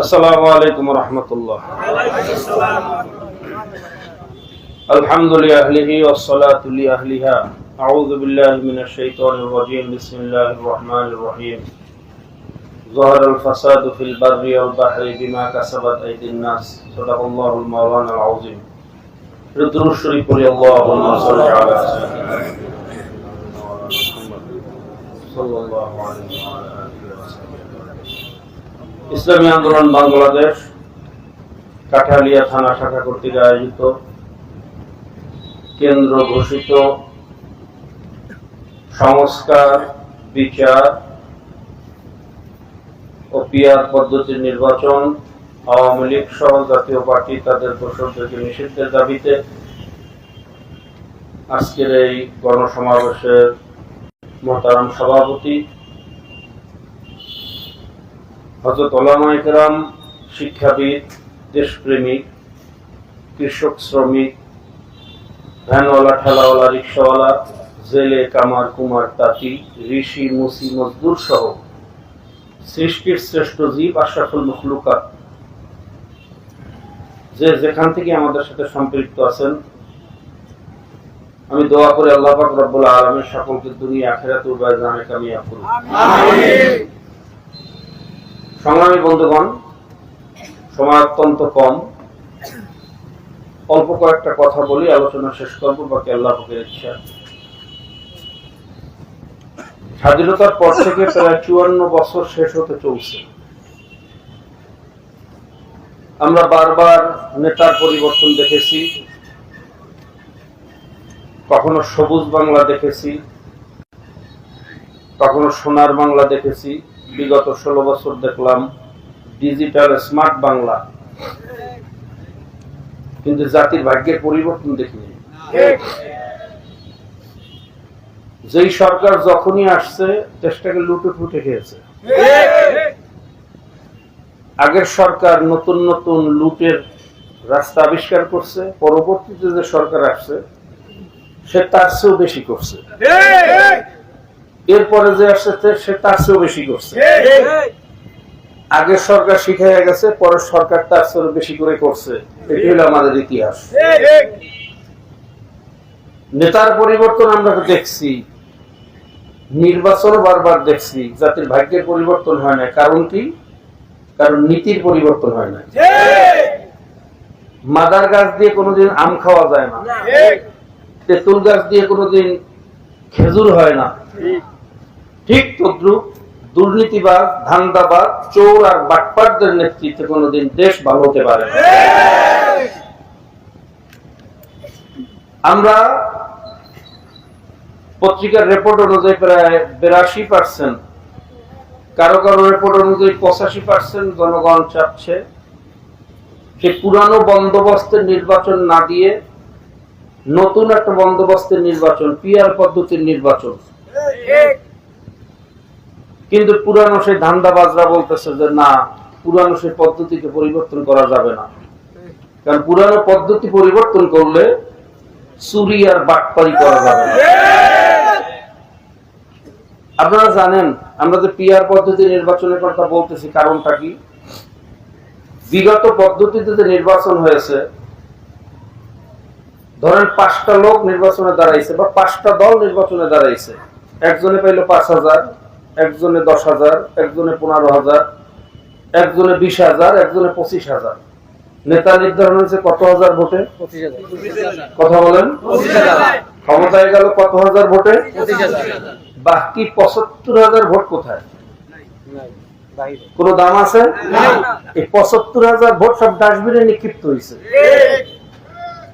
السلام عليكم ورحمة الله الحمد لأهله والصلاة لأهلها أعوذ بالله من الشيطان الرجيم بسم الله الرحمن الرحيم ظهر الفساد في البر والبحر بما كسبت أيدي الناس صدق الله المولانا العظيم ردر الشريف اللهم صل على سيدنا محمد صلى الله عليه وعلى آله وسلم ইসলামী আন্দোলন বাংলাদেশ, কাঠালিয়া থানা শাখা কর্তৃক আয়োজিত কেন্দ্র ঘোষিত সংস্কার, বিচার ও পিয়ার পদ্ধতির নির্বাচন আওয়ামী লীগ সহ জাতীয় পার্টি তাদের দোষরদেরকে নিষিদ্ধের দাবিতে আজকের এই গণসমাবেশের মোহতারাম সভাপতি হজরত ওলামা ইকরাম, শিক্ষাবিদ, দেশপ্রেমিক, কৃষক শ্রমিক, ভ্যানওয়ালা, ঠেলাওয়ালা, রিক্সাওয়ালা, জেলে, কামার, কুমার, তাঁতি, ঋষি, মুসি, মজদুর সহ সৃষ্টির শ্রেষ্ঠ জীব আশরাফুল মখলুকাত। যে যেখান থেকে আমাদের সাথে সম্পৃক্ত আছেন, আমি দোয়া করে আল্লাহ পাক রব্বুল আলমের সকলকে দুনিয়া, আখেরাত উভয় জানে কামিয়াব করুন সংগ্রামী বন্ধুগণ, সময় অত্যন্ত কম। অল্প কয়েকটা কথা বলি, আলোচনা শেষ করব, বাকি আল্লাহ পাকের ইচ্ছা। স্বাধীনতার পর থেকে প্রায় চুয়ান্ন বছর শেষ হতে চলছে। আমরা বারবার নেতার পরিবর্তন দেখেছি, কখনো সবুজ বাংলা দেখেছি, কখনো সোনার বাংলা দেখেছি বিগত ষোলো বছর দেখলাম ডিজিটাল স্মার্ট বাংলা। কিন্তু জাতির ভাগ্যের পরিবর্তন দেখিনি। যেই সরকার যখনই আসছে, দেশটাকে লুটে ফুটে খেয়েছে। আগের সরকার নতুন নতুন লুটের রাস্তা আবিষ্কার করছে, পরবর্তীতে যে সরকার আসছে, সে তার চেয়েও বেশি করছে। এরপরে যে আসছে সে তার চেয়েও বেশি করছে। আগের সরকার শিখাইয়া গেছে পরের সরকার তার চেয়েও বেশি করে করছে। এটি হলো আমাদের ইতিহাস। নেতার পরিবর্তন আমরা দেখছি। নির্বাচন বারবার দেখছি জাতির ভাগ্যের পরিবর্তন হয় না কারণ কি? কারণ নীতির পরিবর্তন হয় না মাদার গাছ দিয়ে কোনোদিন আম খাওয়া যায় না। তেঁতুল গাছ দিয়ে কোনোদিন খেজুর হয় না। ঠিক তদ্রুপ দুর্নীতিবাদ, ধান্দাবাদ, চোর আর বাটপাটদের নেতৃত্বে কোনোদিন দেশ ভালো হতে পারে আমরা পত্রিকার রিপোর্ট অনুযায়ী প্রায় বিরাশি পার্সেন্ট কারও কারও রিপোর্ট অনুযায়ী পঁচাশি পার্সেন্ট জনগণ চাচ্ছে। সে পুরানো বন্দোবস্তের নির্বাচন না দিয়ে নতুন একটা বন্দোবস্তের নির্বাচন, পিয়ার পদ্ধতির নির্বাচন। কিন্তু পুরানো সেই ধান্দাবাজরা বলতেছে যে, না, পুরানো সেই পদ্ধতিকে পরিবর্তন করা যাবে না। কারণ পুরানো পদ্ধতি পরিবর্তন করলে চুরি আর বাটপারি করা যাবে না। আপনারা জানেন, আমরা যে পিয়ার পদ্ধতি নির্বাচনের কথা বলতেছি, কারণটা কি? বিগত পদ্ধতিতে যে নির্বাচন হয়েছে, ধরেন পাঁচটা লোক নির্বাচনে দাঁড়াইছে বা পাঁচটা দল নির্বাচনে দাঁড়াইছে। একজনে পাইল পাঁচ হাজার একজনে দশ হাজার একজনে পনেরো হাজার একজনে বিশ হাজার একজনে পঁচিশ হাজার। নেতা নির্ধারণ হয়েছে কত হাজার ভোটে? কথা বলেন। ক্ষমতায় গেল কত হাজার ভোটে? বাকি পঁচাত্তর হাজার ভোট কোথায়? কোন দাম আছে? এই পঁচাত্তর হাজার ভোট সব ডাস্টবিনে নিক্ষিপ্ত হয়েছে।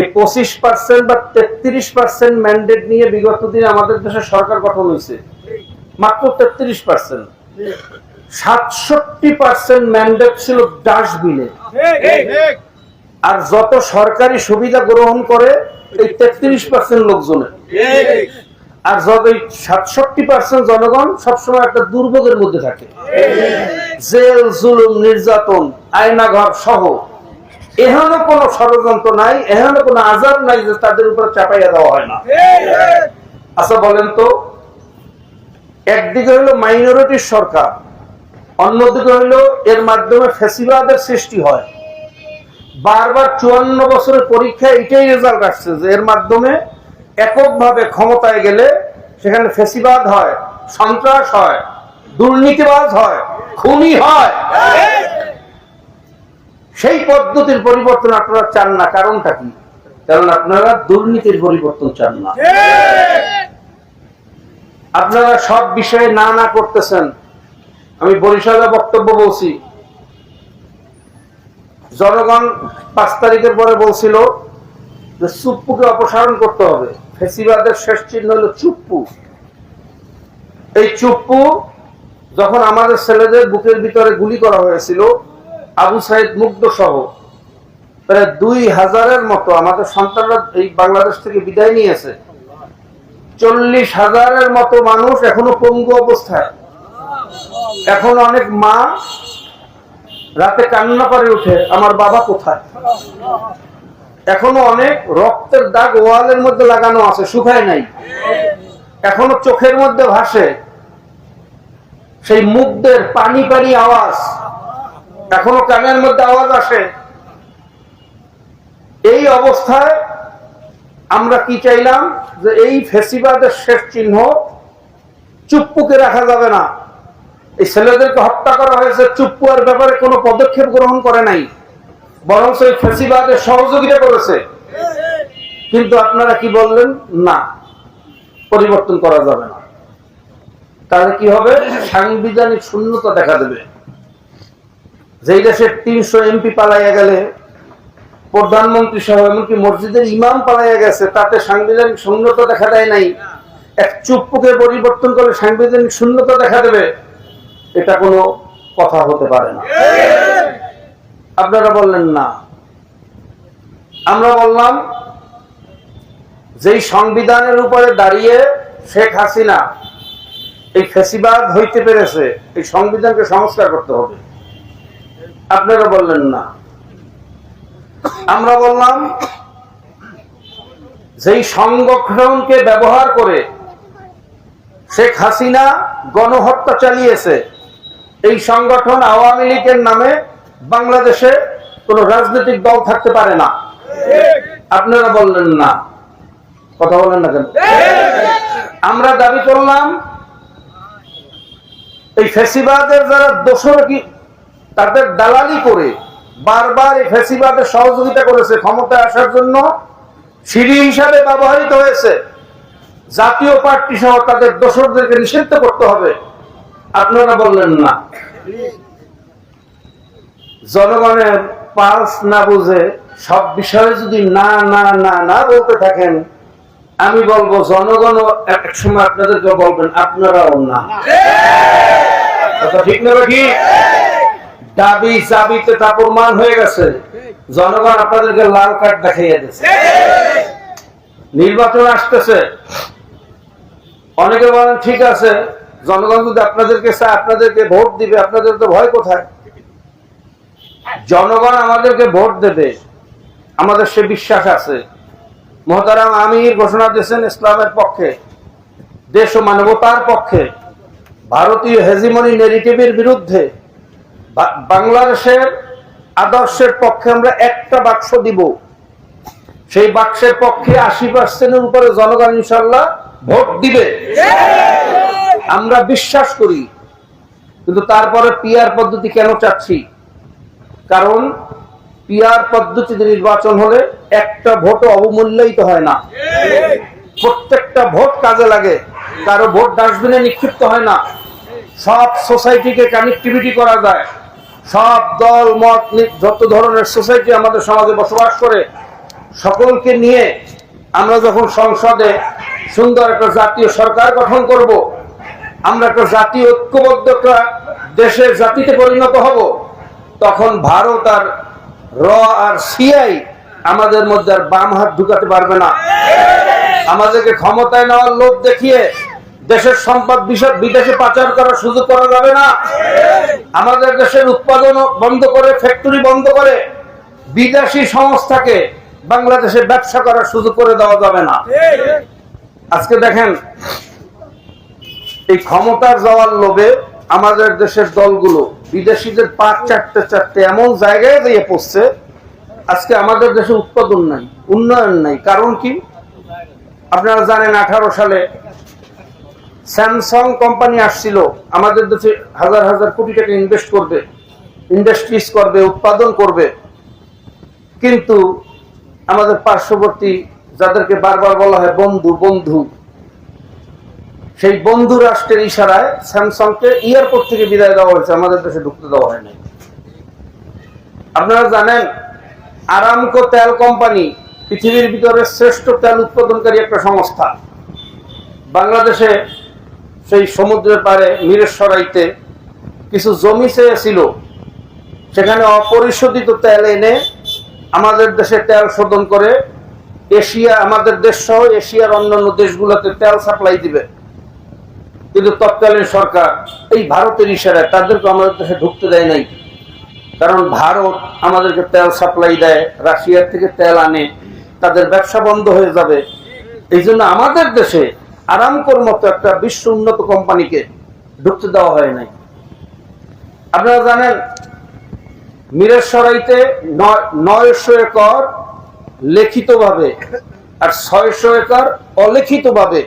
এই পঁচিশ পার্সেন্ট বা তেত্রিশ পার্সেন্ট ম্যান্ডেট নিয়ে বিগত দিনে আমাদের দেশে সরকার গঠন হয়েছে। মাত্র তেত্রিশ পার্সেন্ট সাতষট্টি পার্সেন্ট ম্যান্ডেট ছিল ডাস্টবিনে আর যত সরকারি সুবিধা গ্রহণ করে এই তেত্রিশ পার্সেন্ট লোকজনের আর যত এই সাতষট্টি পার্সেন্ট জনগণ সবসময় একটা দুর্ভোগের মধ্যে থাকে। জেল জুলুম নির্যাতন আয়নাঘর সহ। এখানে কোনো ষড়যন্ত্র নাই এখানে কোনো আজাব নাই যে তাদের উপর চাপাইয়া দেওয়া হয় না। আচ্ছা বলেন তো একদিকে হলো মাইনরিটির সরকার, অন্যদিকে হইল এর মাধ্যমে ফেসিবাদের সৃষ্টি হয়। বারবার চুয়ান্ন বছরের পরীক্ষা এটাই রেজাল্ট আসছে যে এর মাধ্যমে এককভাবে ক্ষমতায় গেলে সেখানে ফেসিবাদ হয়, সন্ত্রাস হয়, দুর্নীতিবাজ হয়, খুনি হয়। সেই পদ্ধতির পরিবর্তন আপনারা চান না, কারণটা কি? কারণ আপনারা দুর্নীতির পরিবর্তন চান না। আপনারা সব বিষয়ে না না করতেছেন। আমি বরিশালে বক্তব্য বলছি। জনগণ পাঁচ তারিখের পরে বলছিল যে চুপ্পুকে অপসারণ করতে হবে। ফেসিবাদের শেষ চিহ্ন হলো চুপ্পু। এই চুপ্পু যখন আমাদের ছেলেদের বুকের ভিতরে গুলি করা হয়েছিল, আবু সাইদ মুগ্ধ সহ প্রায় দুই হাজারের মতো আমাদের সন্তানরা এই বাংলাদেশ থেকে বিদায় নিয়েছে। চল্লিশ হাজারের মতো মানুষ এখনও পঙ্গু অবস্থায়। এখন অনেক মা রাতে কান্না করে উঠে, আমার বাবা কোথায়? এখনও অনেক রক্তের দাগ ওয়ালের মধ্যে লাগানো আছে, শুকায় নাই। এখনও চোখের মধ্যে ভাসে সেই মুখদের পানি পানি আওয়াজ। এখনও কানের মধ্যে আওয়াজ আসে। এই অবস্থায় আমরা কি চাইলাম? যে এই ফেসিবাদের শেষ চিহ্ন চুপ্পুকে রাখা যাবে না। এই ছেলেদেরকে হত্যা করা হয়েছে চুপ্পুয়ার ব্যাপারে কোনো পদক্ষেপ গ্রহণ করে নাই। বরং সেই ফেসিবাদের সহযোগিতা করেছে। কিন্তু আপনারা কি বললেন? না, পরিবর্তন করা যাবে না। তাহলে কি হবে? সাংবিধানিক শূন্যতা দেখা দেবে। যেই দেশের তিনশো এমপি পালাইয়া গেলে প্রধানমন্ত্রী সহ, এমনকি মসজিদের ইমাম পালাইয়া গেছে, তাতে সাংবিধানিক শূন্যতা দেখা দেয় নাই। এক চুপ্পুকে পরিবর্তন করে সাংবিধানিক শূন্যতা দেখা দেবে, এটা কোনো কথা হতে পারে না। আপনারা বললেন না। আমরা বললাম, যেই সংবিধানের উপরে দাঁড়িয়ে শেখ হাসিনা এই ফেসিবাদ হইতে পেরেছে, এই সংবিধানকে সংস্কার করতে হবে। আপনারা বললেন না। আমরা বললাম, যেই সংগঠনকে ব্যবহার করে শেখ হাসিনা গণহত্যা চালিয়েছে, এই সংগঠন আওয়ামী লীগের নামে বাংলাদেশে কোন রাজনৈতিক দল থাকতে পারে না। আপনারা বললেন না। কথা বলেন না কেন? আমরা দাবি করলাম, এই ফেসিবাদের যারা দোষর কি, তাদের দালালি করে বারবার ফেসিবাদের সহযোগিতা করেছে ক্ষমতায় আসার জন্য সিঁড়ি হিসাবে ব্যবহৃত হয়েছে। জাতীয় পার্টি সহ তাদের দোষরদেরকে নিষিদ্ধ করতে হবে। আপনারা বললেন না। জনগণের পালস না বুঝে সব বিষয়ে যদি না না না না বলতে থাকেন আমি বলব জনগণ এক সময় আপনাদেরকে বলবেন আপনারাও না। কথা ঠিক না ঠিক? দাবি চাবিতে হয়ে গেছে। জনগণ আপনাদেরকে লাল কার্ড দেখাইয়া দিচ্ছে নির্বাচন আসতেছে। অনেকে বলেন, ঠিক আছে, জনগণ যদি আপনাদেরকে চায়, আপনাদেরকে ভোট দিবে, আপনাদের তো ভয় কোথায়? জনগণ আমাদেরকে ভোট দেবে। আমাদের সে বিশ্বাস আছে। মহতারাম আমির ঘোষণা দিয়েছেন ইসলামের পক্ষে, দেশ ও মানবতার পক্ষে। ভারতীয় হেজিমনি নেগেটিভের বিরুদ্ধে বাংলাদেশের আদর্শের পক্ষে আমরা একটা বাক্স দিব। সেই বাক্সের পক্ষে আশি পার্সেন্টের উপরে জনগণ ইনশাল্লাহ ভোট দিবে। আমরা বিশ্বাস করি, কিন্তু তারপরে পিয়ার পদ্ধতি কেন চাচ্ছি? কারণ পিয়ার পদ্ধতিতে নির্বাচন হলে একটা ভোটও অবমূল্যায়িত হয় না। প্রত্যেকটা ভোট কাজে লাগে, কারও ভোট ডাস্টবিনে নিক্ষিপ্ত হয় না। সব সোসাইটিকে কানেক্টিভিটি করা যায়। সব দল, মত যত ধরনের সোসাইটি আমাদের সমাজে বসবাস করে, সকলকে নিয়ে আমরা যখন সংসদে সুন্দর একটা জাতীয় সরকার গঠন করব, আমরা একটা জাতীয় ঐক্যবদ্ধ একটা দেশের জাতিতে পরিণত হব, তখন ভারত আর র আর সিআই আমাদের মধ্যে আর বাম হাত ঢুকাতে পারবে না। আমাদেরকে ক্ষমতায় নেওয়ার লোভ দেখিয়ে দেশের সম্পদ বিষয় বিদেশে পাচার করার সুযোগ করা যাবে না। আমাদের দেশের উৎপাদন বন্ধ করে ফ্যাক্টরি বন্ধ করে, বিদেশি সংস্থাকে বাংলাদেশে ব্যবসা করার সুযোগ করে দেওয়া যাবে না। আজকে দেখেন, এই ক্ষমতার যাওয়ার লোভে আমাদের দেশের দলগুলো, বিদেশিদের পাঁচ চারটে চারটে এমন জায়গায় দিয়ে পড়ছে, আজকে আমাদের দেশে উৎপাদন নাই, উন্নয়ন নাই। কারণ কি? আপনারা জানেন, আঠারো সালে স্যামসাং কোম্পানি আসছিল, আমাদের দেশে হাজার হাজার কোটি টাকা ইনভেস্ট করবে ইন্ডাস্ট্রিজ করবে, উৎপাদন করবে। কিন্তু আমাদের পার্শ্ববর্তী যাদেরকে বারবার বলা হয় বন্ধু বন্ধু, সেই বন্ধু রাষ্ট্রের ইশারায় স্যামসাংকে এয়ারপোর্ট থেকে বিদায় দেওয়া হয়েছে, আমাদের দেশে ঢুকতে দেওয়া হয়নি আপনারা জানেন আরামকো তেল কোম্পানি পৃথিবীর ভিতরে শ্রেষ্ঠ তেল উৎপাদনকারী একটা সংস্থা। বাংলাদেশে সেই সমুদ্রের পাড়ে মিরেশ্বরাইতে কিছু জমি চেয়েছিল। সেখানে অপরিশোধিত তেল এনে আমাদের দেশে তেল শোধন করে এশিয়া, আমাদের দেশ সহ এশিয়ার অন্যান্য দেশগুলোতে তেল সাপ্লাই দিবে। কিন্তু তৎকালীন সরকার, এই ভারতের ইশারায় তাদেরকে আমাদের দেশে ঢুকতে দেয় নাই। কারণ ভারত আমাদেরকে তেল সাপ্লাই দেয়, রাশিয়ার থেকে তেল আনে, তাদের ব্যবসা বন্ধ হয়ে যাবে। এই জন্য আমাদের দেশে আরামকোর মতো একটা বিশ্ব উন্নত কোম্পানিকে ঢুকতে দেওয়া হয় নাই। আপনারা জানেন মিরেশ্বরাইতে নয়শো একর লিখিতভাবে আর ছয়শো একর অলিখিতভাবে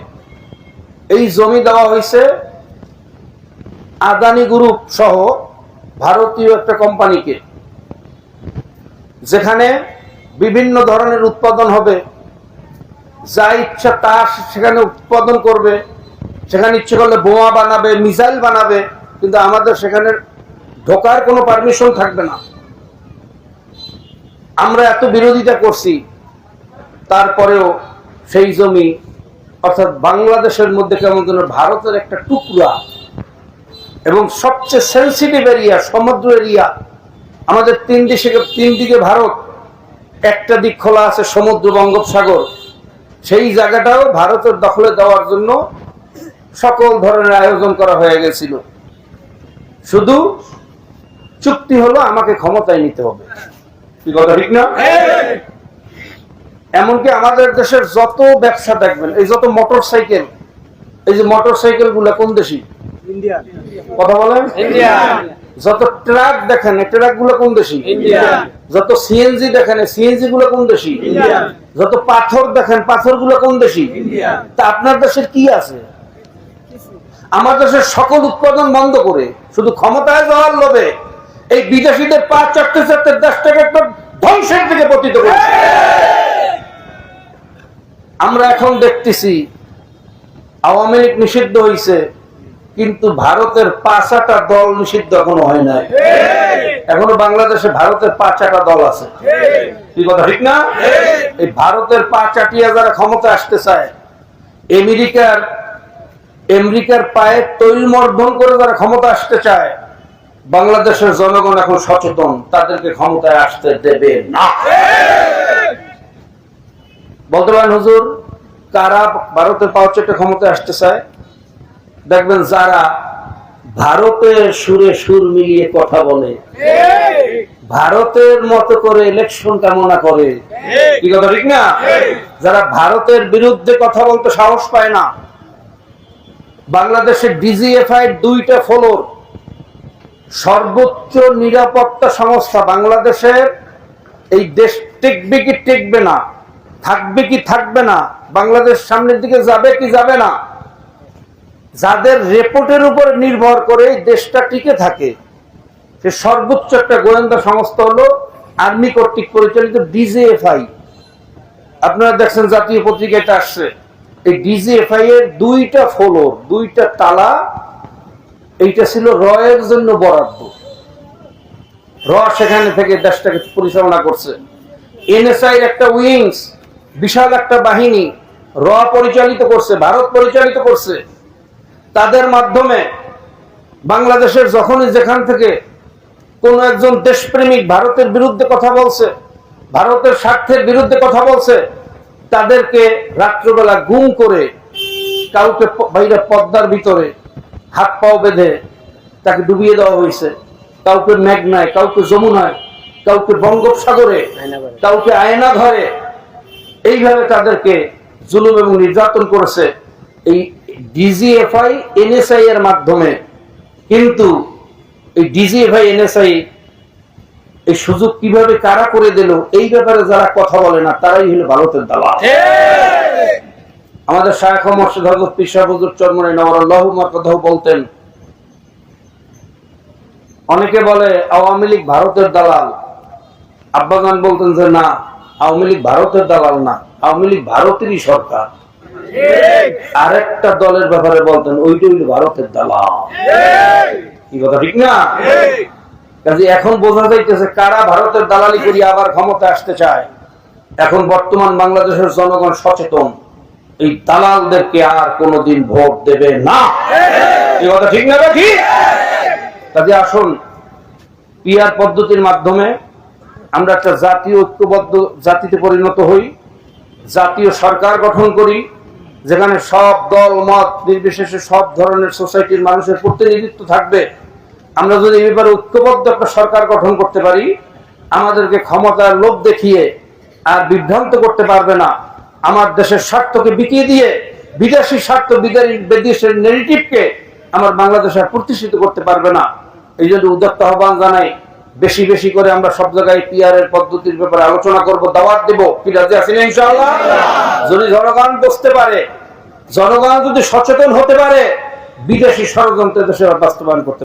এই জমি দেওয়া হয়েছে। আদানি গ্রুপ সহ ভারতীয় একটা কোম্পানিকে, যেখানে বিভিন্ন ধরনের উৎপাদন হবে। যা ইচ্ছা তা সেখানে উৎপাদন করবে, সেখানে ইচ্ছে করলে বোমা বানাবে, মিসাইল বানাবে, কিন্তু আমাদের সেখানে ঢোকার কোনো পারমিশন থাকবে না। আমরা এত বিরোধিতা করছি, তারপরেও সেই জমি, অর্থাৎ বাংলাদেশের মধ্যে কেমন যেন ভারতের একটা টুকরা এবং সবচেয়ে সেন্সিটিভ এরিয়া সমুদ্র এরিয়া আমাদের তিন দেশে তিন দিকে ভারত, একটা দিক খোলা আছে সমুদ্র বঙ্গোপসাগর। সেই জায়গাটাও ভারতের দখলে দেওয়ার জন্য সকল ধরনের আয়োজন করা হয়ে গেছিল। শুধু চুক্তি হলো আমাকে ক্ষমতায় নিতে হবে। কি কথা ঠিক না? এমনকি আমাদের দেশের যত ব্যবসা দেখবেন এই যত মোটর সাইকেল এই যে মোটর সাইকেলগুলা কোন দেশি? কথা বলেন? যত ট্রাক দেখেন এই ট্রাকগুলো কোন দেশি? যত সিএনজি দেখেন সিএনজি গুলো কোন দেশি? যত পাথর দেখেন পাথরগুলো কোন দেশি? তা আপনার দেশের কি আছে? আমার দেশের সকল উৎপাদন বন্ধ করে শুধু ক্ষমতায় যাওয়ার লোভে এই বিদেশিদের পা চারটে চারটে দেশটাকে একটা ধ্বংসের দিকে পতিত করেছে আমরা এখন দেখতেছি আওয়ামী লীগ নিষিদ্ধ হয়েছে কিন্তু ভারতের পাঁচাটা দল নিষিদ্ধ এখনও হয় নাই। এখনও বাংলাদেশে ভারতের পাঁচাটা দল আছে। কি কথা ঠিক না? এই ভারতের পাঁচ আটিয়া যারা ক্ষমতা আসতে চায় আমেরিকার আমেরিকার পায়ে তৈল মর্ধন করে যারা ক্ষমতা আসতে চায় বাংলাদেশের জনগণ এখন সচেতন তাদেরকে ক্ষমতায় আসতে দেবে না। বলতে পারেন হুজুর কারা ভারতের পাওয়ার চেটে ক্ষমতায় আসতে চায়? দেখবেন যারা ভারতের সুরে সুর মিলিয়ে কথা বলে, ভারতের মতো করে ইলেকশন কামনা করে, কি কথা ঠিক না? যারা ভারতের বিরুদ্ধে কথা বলতে সাহস পায় না বাংলাদেশের ডিজিএফআই দুইটা ফলোর সর্বোচ্চ নিরাপত্তা সংস্থা বাংলাদেশের, এই দেশ টিকবে কি টিকবে না, থাকবে কি থাকবে না, বাংলাদেশ সামনের দিকে যাবে কি যাবে না যাদের রিপোর্টের উপর নির্ভর করে দেশটা টিকে থাকে, সে সর্বোচ্চ একটা গোয়েন্দা সংস্থা হলো আর্মি কর্তৃক পরিচালিত ডিজিএফআই। আপনারা দেখছেন জাতীয় পত্রিকায় এটা আসছে। এই ডিজিএফআই এর দুইটা ফলোর, দুইটা তালা, এইটা ছিল রয়ের জন্য বরাদ্দ। র সেখানে থেকে দেশটাকে পরিচালনা করছে। এনএসআই একটা উইংস, বিশাল একটা বাহিনী, র পরিচালিত করছে, ভারত পরিচালিত করছে। তাদের মাধ্যমে বাংলাদেশের যখনই যেখান থেকে কোন একজন দেশপ্রেমিক ভারতের বিরুদ্ধে কথা বলছে, ভারতের স্বার্থের বিরুদ্ধে কথা বলছে, তাদেরকে রাত্রবেলা গুম করে কাউকে বাইরে পদ্মার ভিতরে হাত পাও বেঁধে তাকে ডুবিয়ে দেওয়া হয়েছে। কাউকে মেঘনায়, কাউকে যমুনায়, কাউকে বঙ্গোপসাগরে, কাউকে আয়না ধরে এইভাবে তাদেরকে জুলুম এবং নির্যাতন করেছে এই ডিজিএফআই এনএসআই এর মাধ্যমে। কিন্তু এই ডিজিএফআই এনএসআই এই সুযোগ কীভাবে কারা করে দিল, এই ব্যাপারে যারা কথা বলে না, তারাই হলো ভারতের আমাদের চরমনে নবরাল্লাহু বলতেন। অনেকে বলে, আওয়ামী লীগ ভারতের দালাল। আব্বাজান বলতেন যে, না, আওয়ামী লীগ ভারতের দালাল না, আওয়ামী লীগ ভারতেরই সরকার। আরেকটা দলের ব্যাপারে বলতেন ওইটা হইল ভারতের দালাল। কি কথা ঠিক না? কাজে এখন বোঝা যাইতেছে কারা ভারতের দালালি করি আবার ক্ষমতা আসতে চায়। এখন বর্তমান বাংলাদেশের জনগণ সচেতন। এই দালালদেরকে আর কোনোদিন ভোট দেবে না। এই কথা ঠিক না ঠিক কাজে আসুন পিয়ার পদ্ধতির মাধ্যমে আমরা একটা জাতীয় ঐক্যবদ্ধ জাতিতে পরিণত হই জাতীয় সরকার গঠন করি যেখানে সব দল, মত, নির্বিশেষে সব ধরনের সোসাইটির মানুষের প্রতিনিধিত্ব থাকবে, আমরা যদি এই ব্যাপারে ঐক্যবদ্ধ একটা সরকার গঠন করতে পারি, আমাদেরকে ক্ষমতার লোভ দেখিয়ে আর বিভ্রান্ত করতে পারবে না। আমার দেশের স্বার্থকে বিকিয়ে দিয়ে, বিদেশি স্বার্থ বিদেশি বিদেশের নেগেটিভকে আমার বাংলাদেশ প্রতিষ্ঠিত করতে পারবে না। এই জন্য উদ্যত্ত আহ্বান জানাই বেশি বেশি করে আমরা সব জায়গায় পিআর এর পদ্ধতির ব্যাপারে আলোচনা করব, দাওয়াত দেব। কি রাজি আছেন ইনশাআল্লাহ? যদি জনগণ বুঝতে পারে, জনগণ যদি সচেতন হতে পারে, বিদেশি ষড়যন্ত্র দেশে বাস্তবায়ন করতে